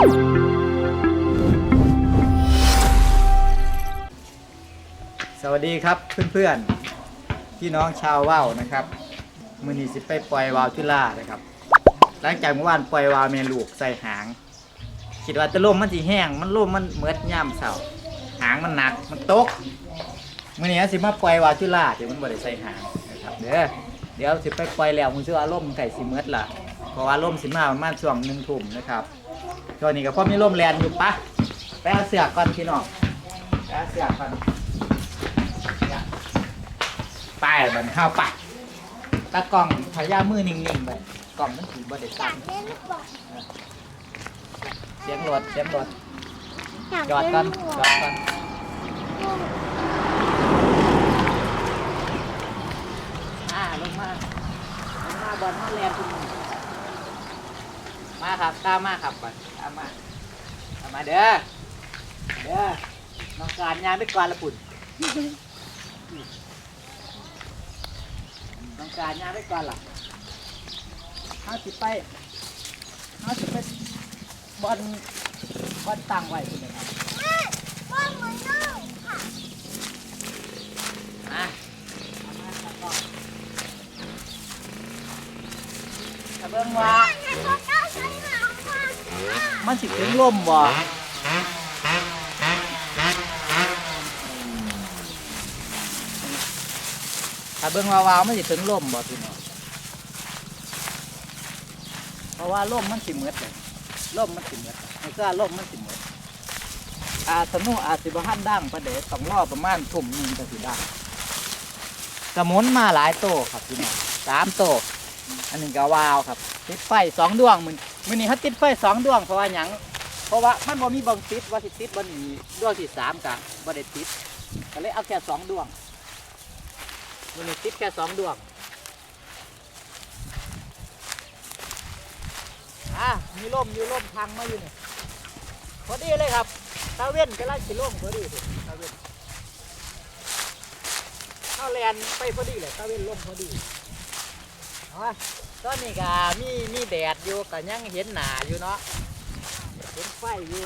สวัสดีครับเพื่อนๆพี่น้องชาวว่าวนะครับมือนีสิไปปล่อยวาวจุฬานะครับ หลังจากเมื่อวานปล่อยวาวเมลูกใส่หางคิดว่าจะล่มมันสิแห้งมันล่มมันเมือดย่ำเสาหางมันหนักมันตกมือนี้สิมาปล่อยวาวจุฬาเดี๋ยวมันบ่ได้ใส่หางนะครับเด้อเดี๋ยวสิไปปล่อยแล้วมึงเชื่อว่าล่มไก่สิเมือดล่ะเพราะว่าล่มสิมาประมาณช่วงหนึ่งทุ่มนะครับ ช่วนี้ก็พ่อมีล่มแลนอยู่ปะไปเอาเสือก่อนพี่น้องไปเอาเสือก่อนไปบันเข้าไปตากล้องพยายามือนิ่งๆไปกล้องมันถือบ่ได้ตั้งเสียงรถเสียงรถจอดก่อนจอดก่อนอ่าลงมาลงมาบอลมาแลนคุณ มาครับ ตามมาครับบัดตามมาตามมาเด้อ เด้อน้องการยางไปก่อนละปุ่นต้องการยาได้ก่อนล่ะห้าสิบไปห้าสิบไปบอลบอลตั้งไว้คุณเลยครับอะเอามาครับก่อนถ้าเบิ่งว่า มันสิถึงลมบ่ถ้าเบิ่งว่าวาวมันสิถึงลมบ่พี่น้องเพราะว่าลมมันสิเหมือดเลยลมมันสิเหมือดมันก็ลมมันสิเหมือดอาสนุอาจสิบ่ทันดังประเดี๋ยวต้องรอประมาณทุ่มหนึงจะสิดังกระมนมาหลายโตครับพี่น้องสามโตอันหนึ่งก็วาวครับติดไฟสองดวงมือ มือนี้เขาติดไฟสองดวงเพราะว่าหยังเพราะว่ามันบ่มีบังติดว่าสิติดบ่มีดวงที่สามกะบ่ได้ติดก็เลยเอาแค่สองดวงมือนี้ติดแค่สองดวงอะมีร่มอยู่ร่มทางมาอยู่นี่พอดีเลยครับตาเว้นกำลังสิลงพอดีเลยตาเว้นเข้าแลนไปพอดีเลยตาเว้นล่มพอดีเอาวะ ตอนนี้ก็มีมีแดดอยู่ก็ยังเห็นหนาอยู่เนาะเห็นไฟอยู่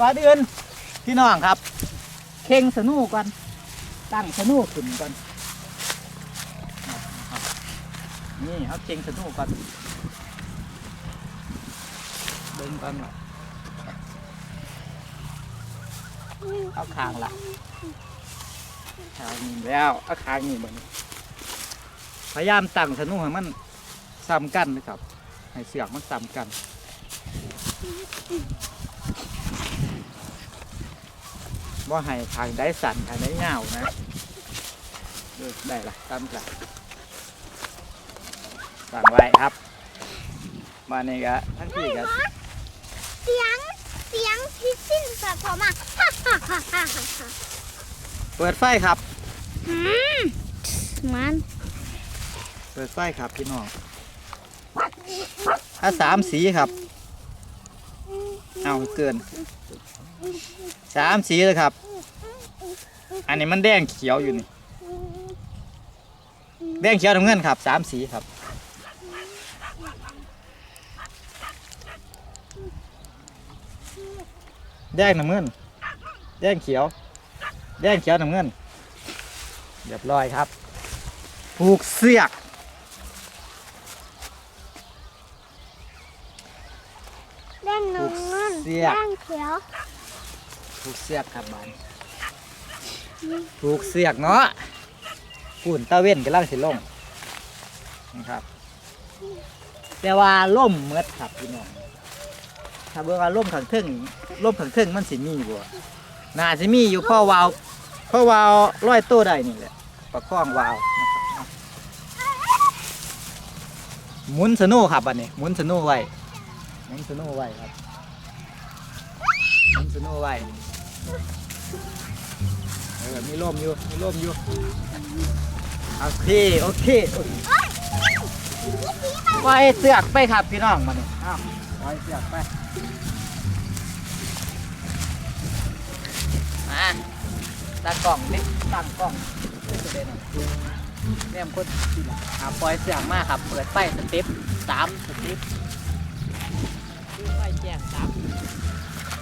ก่อนอื่นพี่น้องครับ เข่งสนูก่อน ตั้งสนูขึ้นก่อนนะครับเข่งสนูก่อนเบิ่งก่อนว่าเอาคางละคางนี่แล้วเอาคางนี่เหมือนพยายามตั้งสนูให้มันซ้ำกันนะครับ ให้เสือกมันซ้ำกัน ว่าให้ทางได้สั่นทางได้เงาวนะเออได้ละตามกันสั่งไว้ครับมานี่ก็ทั้งที่ก็เสียงเสียงที่สิ้นสัตว์พอมากฮ่าฮ่าฮ่าฮ่าฮ่าเปิดไฟครับอืมมันเปิดไฟครับพี่น้องถ้าสามสีครับ เอาเกิน สามสีเลยครับ อันนี้มันแดงเขียวอยู่นี่ แดงเขียวน้ำเงินครับสามสีครับ แดงน้ำเงิน แดงเขียว แดงเขียวน้ำเงิน เรียบร้อยครับ ผูกเสือกเล่นน้ำเงินเสียแดงเขียว ผูกเสือกครับบานผูกเสือกเนาะปุ่นตะเว้นกำลังสิลงนะครับ แต่ว่าล่มเมดครับพี่น้องถ้าเบิ่งว่าล่มขังเทิงล่มขังเทิงมันสิมีบ่น่าสิมีอยู่พ่อวาวพ่อวาวร้อยโต้ได้นี่แหละประคองวาวหมุนสนุครับอันนี้หมุนสนุไว้หมุนสนุไว้ครับหมุนสนุไว้ เออมีร่มอยู่ มีร่มอยู่ โอเค โอเคโอเคโอ๊ยนี่สีไปล่อยเสือกไปครับพี่น้องมาเนี่ยอ้าวปล่อยเสือกไป มาตากล่องนี่ตั้งกล้องนี่จะเนเนี่ยมนคนที่ละอ่าปล่อยเสือกมากครับ เปิดไฟสเต็ปสามสเต็ปคือไฟแจ้งสาม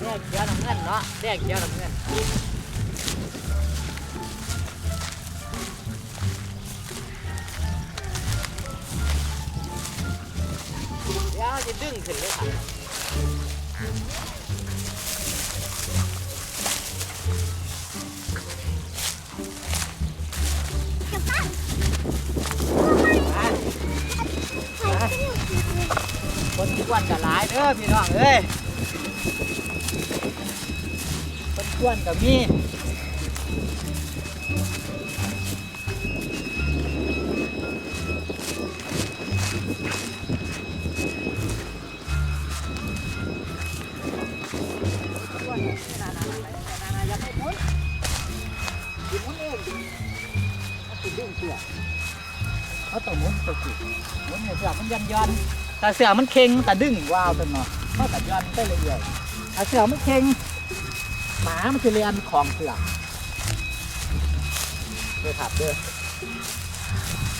แดงเขียวน้ำเงินเนาะแดงเขียวน้ำเงินเดี๋ยวจะดึงขึ้นเลยค่ะครจะอยู่ที่นี่คนทุกวันก็หลายเด้อพี่น้องเอ้ย คนกวนก็มีกวนนี่อย่าให้หมุนเองเอาติดดึงเสือกเอาต้องมุนตัวสิมุนเนี่ยเสือมันยันยันแต่เสือมันเค็งแต่ดึงว้าวเตัวเนาะมันแต่ยันไปเรื่อยๆแต่เสือมันเค็ง มามันจะเรียนของเสือกเด้อถับเด้อ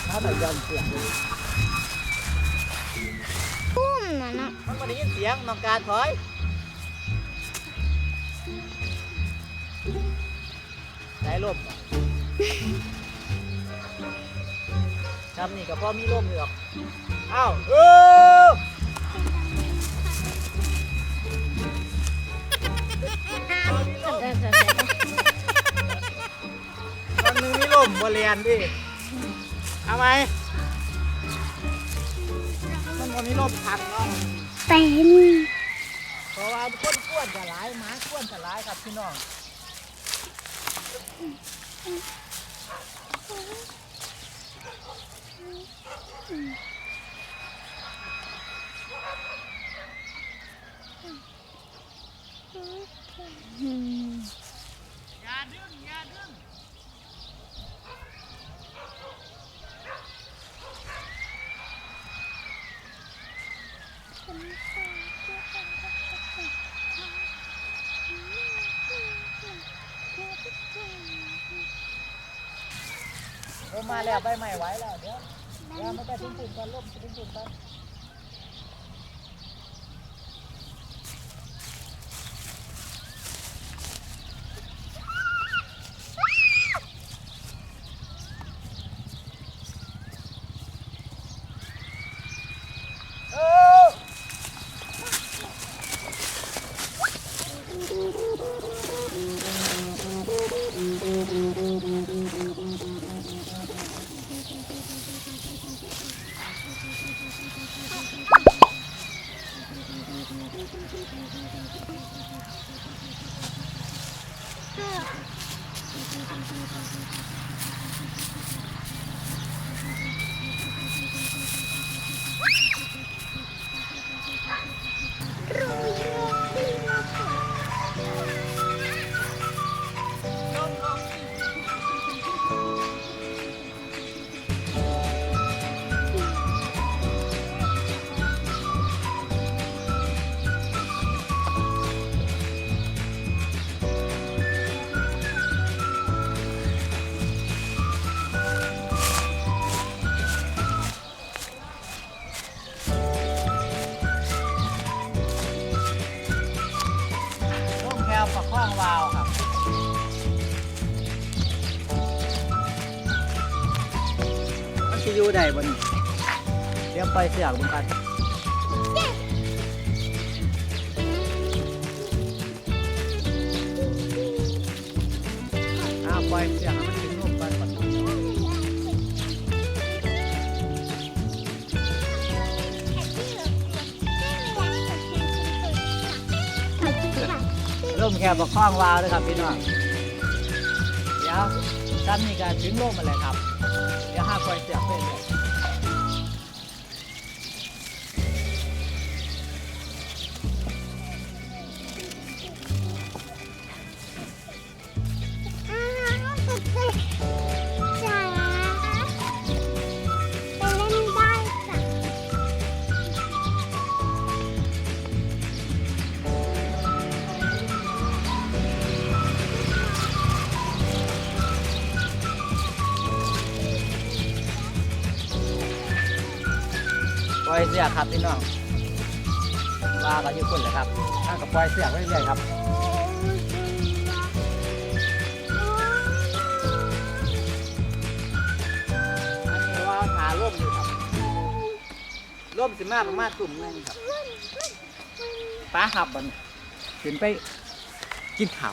ถ้าแต่ยันเสือกเลยพุ่มน่ะนะมันไม่ได้ยินเสียงน้องการถอยได้ลมทำนี่ก็พอมีลมอยู่หรอกอ้าวเออ มีลมบ่เรียนดิเอาไหมมันบ่มีลมพัดเนาะเป็นเพราะว่าคนกวนจะหลายหมากวนจะหลายครับพี่น้องอืม อย่าดึงอย่าดึง ล มาแล้วใบใหม่ไหวแล้วเดี๋ยวเดี๋ยวมันจะถึงฝุ่นก่อนลมจะถึงฝุ่นก่อน すいません。 บนเดี๋ยวไปเสียงบนกันอ้าวปล่อยเสียงให้มันถึงร่มกันก่อนร่มแค่ประคองวาวเลยครับพี่น้องเดี๋ยวด้านนี้ก็ถึงร่มมาเลยครับเดี๋ยวห้าปล่อยเสียงเป็นเลย เสือกครับพี่น้องปลาก็อยู่คนแหละครับถ้ากับปล่อยเสือกไว้เรื่อยๆครับอันนี้ว่าหาร่มอยู่ครับร่มสิมาประมาณตุ่มหนึงครับป้าหับมันขึ้นไปกินเขา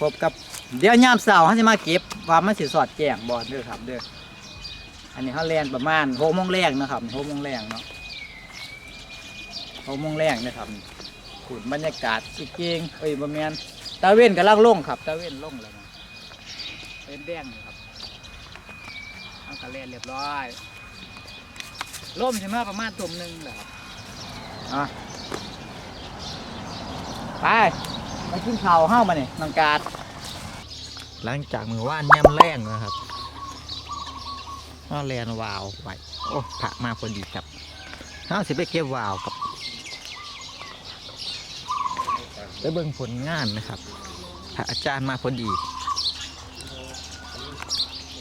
พบกับเดี๋ยวยามเสาร์เขาจะมาเก็บว่ามันสิสอดแจงบอลเด้อครับเด้อ อันนี้เขาแลนประมาณหกโมงแรงนะครับหกโมงแรงเนาะหกโมงแรงนะครับขุนบรรยากาศสุดเก่งเอ้ยบะเมียนตาเว้นกับล่างลงครับตาเว้นล่งแล้วเป็นแดงครับเอากระเลนเรียบร้อยล่มใช่ไหมประมาณตุ่มหนึ่งแหละครับอะไปไปกินข้าวห้ามาเนี่ยนังกาดหลังจากมือว่านย่ำแรงนะครับ ก็แลนวาวไปโอ้ผักมาพอดีครับน้าสิไปเก็บวาวกับไปเบิ่งผลงานนะครับพระอาจารย์มาพอดี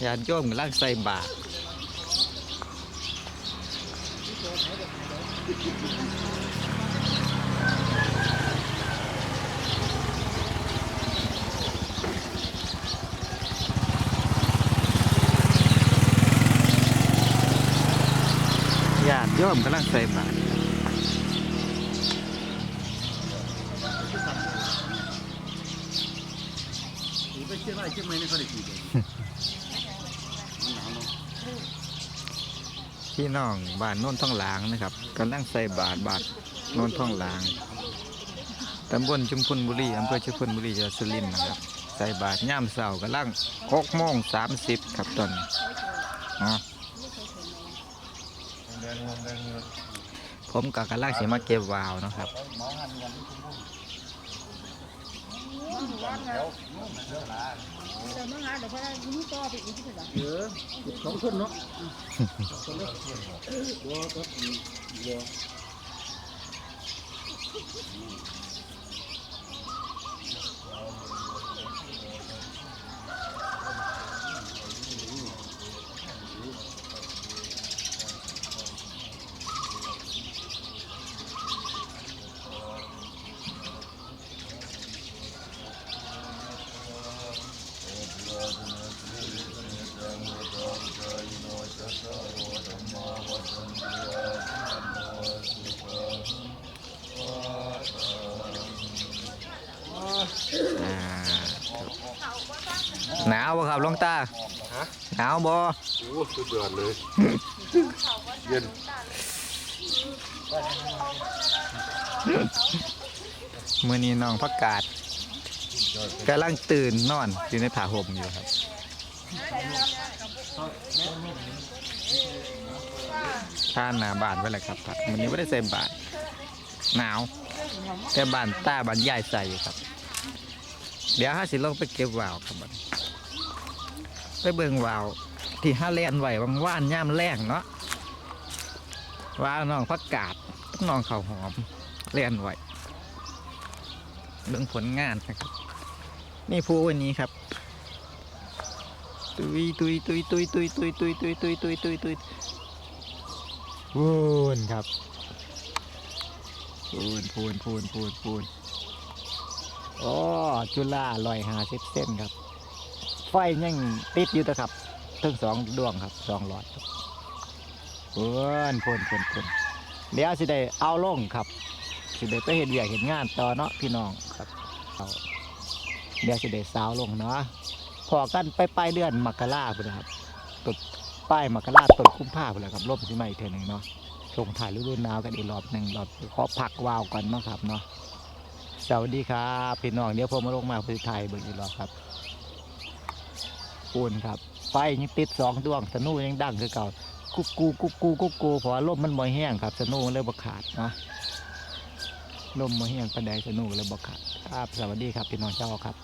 ญาติโยมกำลังใส่บาตร ญาติโยมกำลังใส่บาตรไปเชื่อว่าเชื่อไหมนี่เขาได้กี่เอนพี่น้องบ้านโน้นท่องหลางนะครับกำลังใส่บาตรบาตรโน้นท่องหลางตำบลชุมพลบุรีอำเภอชุมพลบุรีจังหวัดสุรินทร์นะครับใส่บาตรย่ามเสาร์กำลังหกโมงสามสิบครับตอนนาะ ผมก็กำลังเสียมาเก็บวาวเนาะครับเออสองคนเนาะ หนาวบ่ครับหลวงตาหนาวบ่โอ้สุดยอดเลย เย็นมื่อนี้น้องพักกาดกำลังตื่นนอนอยู่ในผ้าห่มอยู่ครับท่านหนาบานไว้เลยครับวันนี้ไม่ได้ใส่บาทหนาว แต่บานต้าบานใหญ่ใส่อยู่ครับ เดี๋ยวห้าสิลงไปเก็บวาวครับบัดนี้ ไปเบิ่งวาว ที่ห้าแลนไหวบางว่านย่ามแรงเนาะว่าน้องพักกาดน้องข้าวหอมแลนไหวเรื่องผลงานนะครับ นี่ผู้วันนี้ครับ ตุยตุยตุยตุยตุยตุยตุยตุยตุยตุยตุยตุยพูนครับพูนพูนพูนพูนพูนโอ้จุฬาลอยหาสิบเส้นครับ ฟยังติดอยู่แต่ครับทั้งสองดวงครับสองหลอดครับพูนพูนพูนพูนเดี๋ยวสิได้เอาลงครับ สิได้ไปเห็นเวียกเห็นงานต่อเนาะพี่น้องครับเดี๋ยวสิได้สาวลงเนาะพอกันไปปลายเดือนมกราพุ่นะครับต้นป้ายมกราต้นกุมภาพุ่นแหละครับลมสิมาอีกเทอหนึงเนาะส่งถ่ายฤดูหนาวกันอีกรอบหนึ่งรอบขอพักวาวก่อนเนาะครับเนาะสวัสดีครับพี่น้องเดี๋ยวผมมาลงมาพื้นไทยเบิ่งอีกรอบครับ ปูนครับ ไฟยังติดสองดวงสนูยังดังคือเก่ากุ๊กกูกุ๊กกูกุ๊กกูเพราะลมมันบ่แห้งครับสนูเลยบกขาดเนาะลมมอยแห้งปันไดสนุกเลยบกขาดครับสวัสดีครับพี่น้องเจ้าครับ